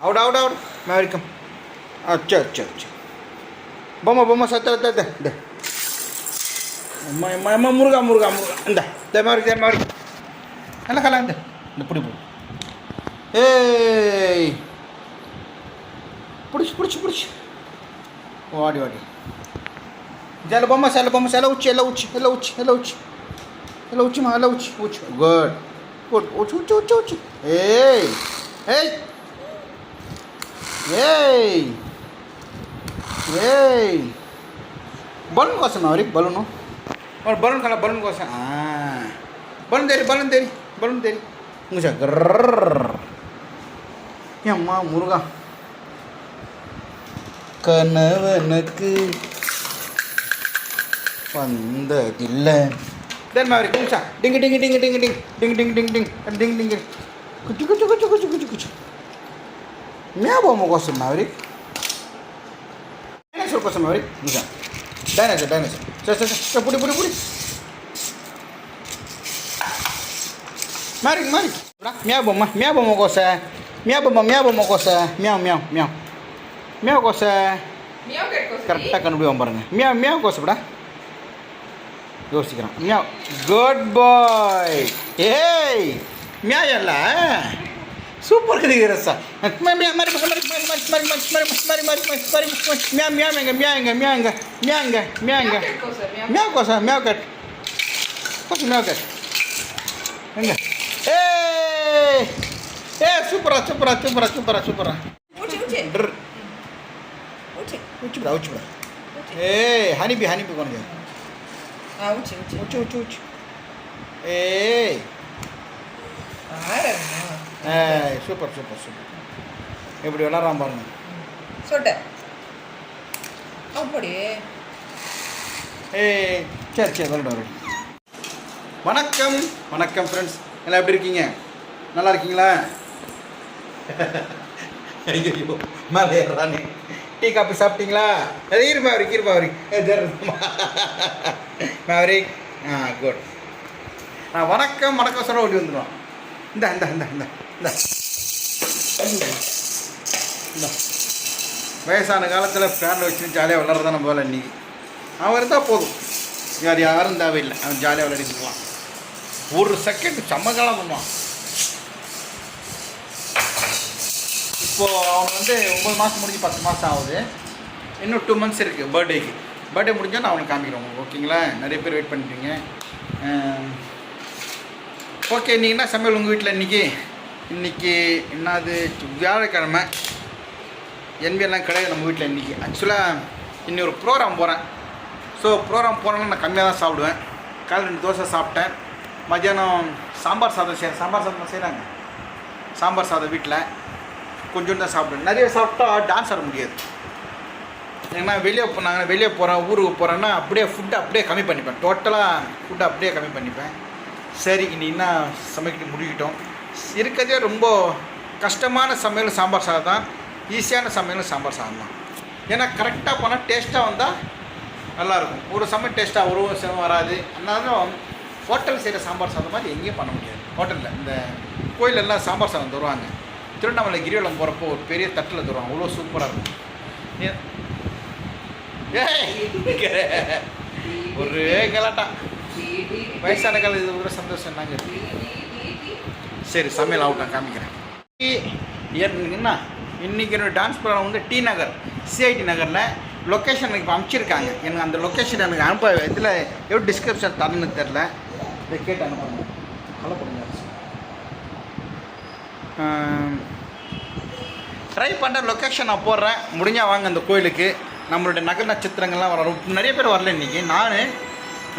Out out out मैं welcome अच्छा अच्छा अच्छा பொம்மை பொம்மை சத்த இந்த அம்மா முருகா முருகா முருகா இந்த இந்த மாதிரி இந்த மாதிரி நல்லா கலா இந்த இந்த பிடி பிடி ஏய் பிடிச்சி பிடிச்சி பிடிச்சி வாடி வாடி ஜல பொம்மை செல்ல பொம்மை செல்ல உச்சி எல்லாம் உச்சி எல்லாம் உச்சி எல்லாம் உச்சி எல்லாம் உச்சிமா எல்லாம் உச்சி உச்சி குட் குட் உச்சி உச்சி உச்சி உச்சி ஏய் ஏய் ಏಯ್ ಏಯ್ ಬಲೂನ್ ಕೋಸಮ್ಮ ಅವ್ರಿಗೆ ಬಲೂನು ಅವ್ರು ಬಲೂನ್ ಕಲ ಬಲೂನ್ ಕೋಸ ಹಾಂ ಬಲೂನ್ ತೇರಿ ಬಲೂನ್ ತೇರಿ ಬಲೂನ್ ತೇರಿ ಮುಗಿಸ ஏம்மா முருகா. கணவனுக்கு வந்ததில்லை. தென் மாதிரி குச்சா டிங்கு டிங்கு டிங்கு டிங்கு டிங் டிங் டிங் டிங் டிங் டிங் டிங் குச்சு குச்சு குச்சு குச்சு குச்சு குச்சு. Mira bombo Custom Maverick. Dinosaur Custom Maverick. Mira. Dinosaur, dinosaur. Sir, sir, sir. Puri, puri, puri. Maverick, Maverick. Mia bomba, mia bombo cosa. Mia bomba, mia bombo cosa. Miau, miau, miau. Miau cosa. Miau que cosa. Correcta கண்டுபிடி பாருங்க. Meow meow கோஸ் விடா. யோசிக்கிறேன் meow good பாய் ஏய் மியா இல்லை Super gede, gerasa. Super super super எப்படி விளாட்றான் பாருங்க. சொல்லிட்டேன் அப்படி. ஏ சரி சரி வரட்டும் வணக்கம் வணக்கம் ஃப்ரெண்ட்ஸ் எல்லாம் எப்படி இருக்கீங்க? நல்லா இருக்கீங்களா? ஐயோ மேலே ஏறானே டீ காப்பி சாப்பிட்டீங்களா? அது இருமா அவருக்கு இருமா அவருக்கு மேவரிக் ஆ குட் ஆ வணக்கம் வணக்கம் சொல்ல ஓடி வந்துடுவான் இந்த இந்த இந்த இந்த இந்த. வயசான காலத்தில் ஃபேனில் வச்சு ஜாலியாக விளாட்றதான போல இன்றைக்கி அவன் இருந்தால் போதும். வேறு யாரும் தேவையில்லை. அவன் ஜாலியாக விளையாடிக்கலாம் ஒரு செகண்ட் செம்மகாலம் பண்ணுவான். இப்போது அவன் வந்து ஒம்பது மாதம் முடிஞ்சு பத்து மாதம் ஆகுது. இன்னும் டூ மந்த்ஸ் இருக்குது பர்த்டேக்கு பர்த்டே முடிஞ்சால் நான் அவனுக்கு காமிக்கிறேன் ஓகேங்களா நிறைய பேர் வெயிட் பண்ணிட்டீங்க. ஓகே இன்றைக்கி என்ன சமையல் உங்கள் வீட்டில் இன்றைக்கி இன்றைக்கி என்னது? வியாழக்கிழமை. எல்லாம் கிடையாது நம்ம வீட்டில் இன்றைக்கி ஆக்சுவலாக இன்னி ஒரு ப்ரோக்ராம் போகிறேன் ஸோ ப்ரோக்ராம் போகிறேன்னா நான் கம்மியாக தான் சாப்பிடுவேன். காலையில் ரெண்டு தோசை சாப்பிட்டேன். மத்தியானம் சாம்பார் சாதம் செய்கிறேன் சாம்பார் சாதம் செய்கிறாங்க சாம்பார் சாதம் வீட்டில் கொஞ்சோண்டு தான் சாப்பிடுவேன். நிறைய சாப்பிட்டா டான்ஸ் ஆட முடியாது. ஏன்னா வெளியே போ நாங்கள் வெளியே போகிறோம் ஊருக்கு போகிறேன்னா அப்படியே ஃபுட்டை அப்படியே கம்மி பண்ணிப்பேன். டோட்டலாக ஃபுட்டை அப்படியே கம்மி பண்ணிப்பேன். சரி இனி என்ன சமைக்கிட்டு முடிக்கிட்டோம்? இருக்கிறதே ரொம்ப கஷ்டமான சமையல் சாம்பார் சாதம் தான். ஈஸியான சமையல் சாம்பார் சாதம் தான். ஏன்னா கரெக்டாக போனால் டேஸ்ட்டாக வந்தால் நல்லாயிருக்கும். ஒரு சமையல் டேஸ்ட்டாக ஒரு சிலம் வராது. அதனால ஹோட்டல் செய்கிற சாம்பார் சாதம் மாதிரி எங்கேயும் பண்ண முடியாது. ஹோட்டலில் இந்த கோயிலெல்லாம் சாம்பார் சாதம் தருவாங்க. திருவண்ணாமலை கிரிவலம் போகிறப்போ ஒரு பெரிய தட்டில் தருவாங்க. அவ்வளோ சூப்பராக இருக்கும். ஏ- ஏய் ஒரே கலாட்டா. வயசான காலம் இது கூட சந்தோஷம் என்னங்க சரி சமையல் ஆகட்டும் காமிக்கிறேன். இ- என்ன? இன்றைக்கி என்னோட டான்ஸ் ப்ரோக்ராம் வந்து டி நகர் சிஐடி நகரில் லொக்கேஷன் எனக்கு இப்போ அனுப்பிச்சிருக்காங்க. எனக்கு அந்த லொக்கேஷன் எனக்கு அனுப்ப இதில் எவ்வளோ டிஸ்கிரிப்ஷன் தரணும்னு தெரில இதை கேட்டு அனுப்பணும் கலப்படுங்க ட்ரை பண்ணுற லொக்கேஷன் நான் போடுறேன். முடிஞ்சால் வாங்க அந்த கோயிலுக்கு. நம்மளுடைய நகர் நட்சத்திரங்கள்லாம் வர நிறைய பேர் வரல இன்றைக்கி நான்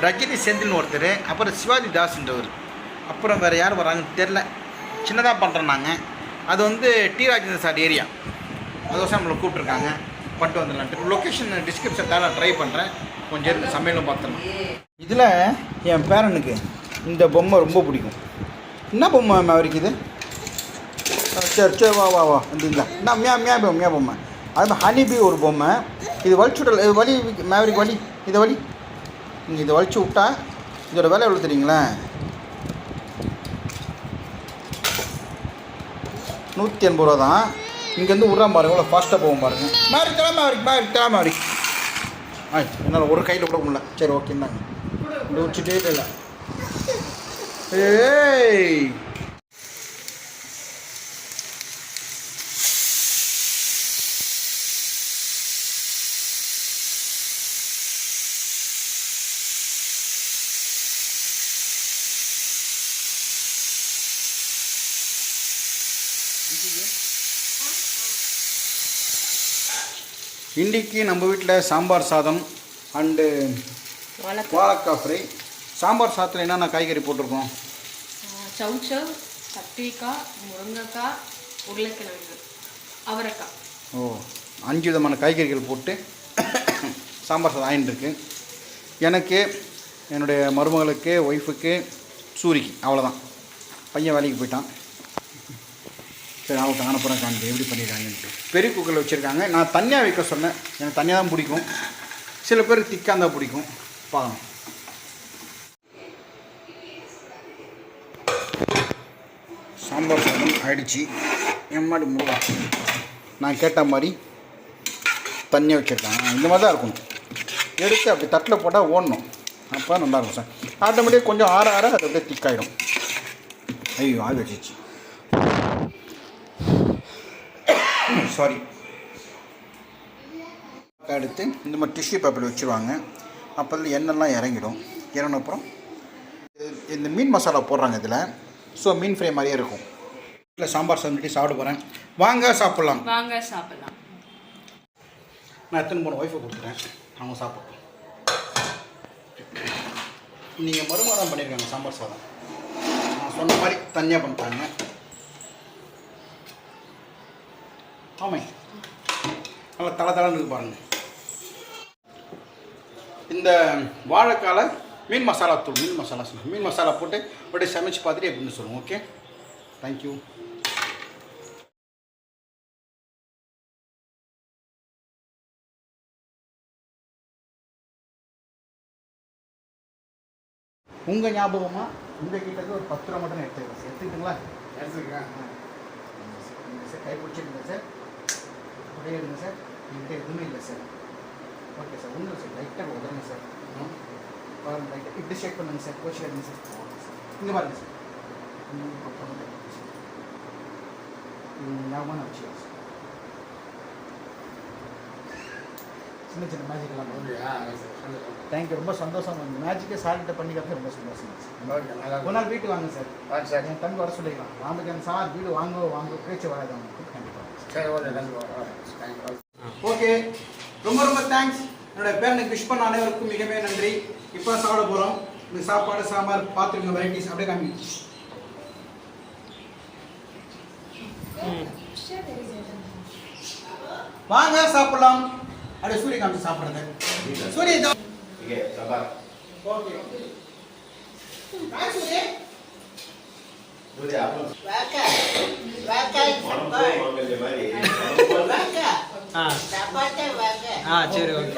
ரஜினி செந்தில்னு ஒருத்தர் அப்புறம் சிவாஜி தாஸ்ன்றவர். அப்புறம் வேறு யார் வராங்கன்னு தெரில சின்னதாக பண்ணுறோம் நாங்கள் அது வந்து டி ராஜேந்திர சார் ஏரியா. அதுவசம் நம்மளை கூப்பிட்ருக்காங்க பண்ணிட்டு வந்துடலான்ட்டு. லொக்கேஷன் டிஸ்கிரிப்ஷன் நான் ட்ரை பண்ணுறேன் கொஞ்சம் இருந்து சமையலும் பார்த்துடலாம். இதில் என் பேரனுக்கு இந்த பொம்மை ரொம்ப பிடிக்கும். என்ன பொம்மை அவருக்கு இது? சரி சரி வா வா வா. இந்த இல்லை நான் மியா மியா பொம்மை மியா பொம்மை. அது மாதிரி ஹனிபி ஒரு பொம்மை. இது வலிச்சுடல் இது வலி மேவரிக்கு வலி இதை வலி. நீங்கள் இதை வலிச்சு விட்டா இதோட விலை எவ்வளோ தெரியுங்களா நூற்றி எண்பது ரூபா தான். இங்கேருந்து விட்றான் பாருங்க எவ்வளோ ஃபாஸ்ட்டாக போகும் பாருங்கள் மாறி தரா மாறி மாறி தரா மாறி. ஆ என்னால் ஒரு கையில் கூட முடியல சரி ஓகே இந்தாங்க. இல்லை ஏய்! இன்றைக்கி நம்ம வீட்டில் சாம்பார் சாதம் அண்டு வாழைக்காய். ஃப்ரை. சாம்பார் சாதத்தில் என்னென்ன காய்கறி போட்டிருக்கோம்? சவுச்சவ் கத்திரிக்காய் முருங்கைக்காய் உருளைக்கிழங்கு அவரைக்காய். ஓ அஞ்சு விதமான காய்கறிகள் போட்டு சாம்பார் சாதம் ஆயின்னு இருக்கு எனக்கு என்னுடைய மருமகளுக்கு ஒய்ஃபுக்கு சூரிக்கு அவ்வளோதான் பையன் வேலைக்கு போயிட்டான். சரி அவங்க அனுப்புகிறேன் காண்பு எப்படி பண்ணிடுறாங்கன்ட்டு பெரிய குக்கரில் வச்சுருக்காங்க. நான் தனியாக வைக்க சொன்னேன். எனக்கு தனியாக தான் பிடிக்கும். சில பேருக்கு திக்காக இருந்தால் பிடிக்கும். பார்க்கலாம். சாம்பார் சாதம் ஆயிடுச்சு. எம்மாடி முருகா நான் கேட்ட மாதிரி தண்ணியாக வச்சுருக்காங்க. இந்த மாதிரி தான் இருக்கணும் எடுத்து அப்படி தட்டில் போட்டால் ஓடணும். அப்போ நல்லாயிருக்கும் சார். ஆட்டோமேட்டிக் கொஞ்சம் ஆற ஆற அது அப்படியே திக்காயிடும் ஐயோ ஆவி வச்சிச்சு சாரி எடுத்து இந்த மாதிரி டிஷ்யூ பேப்பர் வச்சுருவாங்க. அப்போ அதில் எண்ணெய்லாம் இறங்கிடும். இறங்கின அப்புறம் இந்த மீன் மசாலா போடுறாங்க இதில். ஸோ மீன் ஃப்ரை மாதிரியே இருக்கும். இல்லை சாம்பார் சாதம் சாப்பிட போகிறேன் வாங்க சாப்பிட்லாம். வாங்க சாப்பிடலாம். நான் எத்தனை மூணு ஒய்ஃபை கொடுத்துட்டேன். அவங்க சாப்பிட்டோம் நீங்கள் மருமகம் பண்ணியிருக்காங்க சாம்பார் சாதம். நான் சொன்ன மாதிரி தனியாக பண்ணிட்டாங்க. ஆமாம். நல்லா தலை தலைன்னு இருக்கு பாருங்க. இந்த வாழைக்கால மீன் மசாலா தூள் மீன் மசாலா சொல்லு. மீன் மசாலா போட்டு அப்படியே சமைச்சு பார்த்துட்டு எப்படின்னு சொல்லுங்கள் ஓகே தேங்க்யூ உங்கள் ஞாபகமா? உங்கள் கிட்ட ஒரு பத்து ரூபா மட்டும் எடுத்துக்கிறேன். சார். எடுத்துக்கிட்டுங்களா? எடுத்துக்கிறேன். சார் கை பிடிச்சிருங்க சார். அப்படியே எடுங்க சார் என்கிட்ட எதுவுமே இல்லை சார். ஓகே சார் ஒன்றும் சார் லைட்டாக உதருங்க சார். பாருங்க லைட்டாக இப்படி ஷேக் பண்ணுங்க சார் கோச்சு எடுங்க சார். இங்கே பாருங்க சார். ம், அப்புறம் தான் இருக்கு சார். சின்ன சின்ன மேஜிக் எல்லாம் பண்ணுங்க தேங்க்யூ ரொம்ப சந்தோஷம். இந்த மேஜிக்கே சார்கிட்ட பண்ணிக்கிறது ரொம்ப சந்தோஷம் ஒரு நாள் வீட்டுக்கு வாங்க சார். என் தம்பி வர சொல்லிக்கலாம். ராமகிருஷ்ணன் சார் வீடு வாங்க வாங்க பேச்சு வராது அவங்களுக்கு. ஓகே ரொம்ப ரொம்ப தேங்க்ஸ் என்னோட பேரனுக்கு விஷ் பண்ண அனைவருக்கும் மிகவே நன்றி. இப்போ சாப்பிட போகிறோம் இந்த சாப்பாடு சாம்பார் பார்த்துருங்க வெரைட்டிஸ் அப்படியே காமி வாங்க சாப்பிடலாம். அப்படியே சூரிய காமிச்சு சாப்பிடுறது. சூரிய. ஓகே சூரிய. ஆ சரி ஓகே.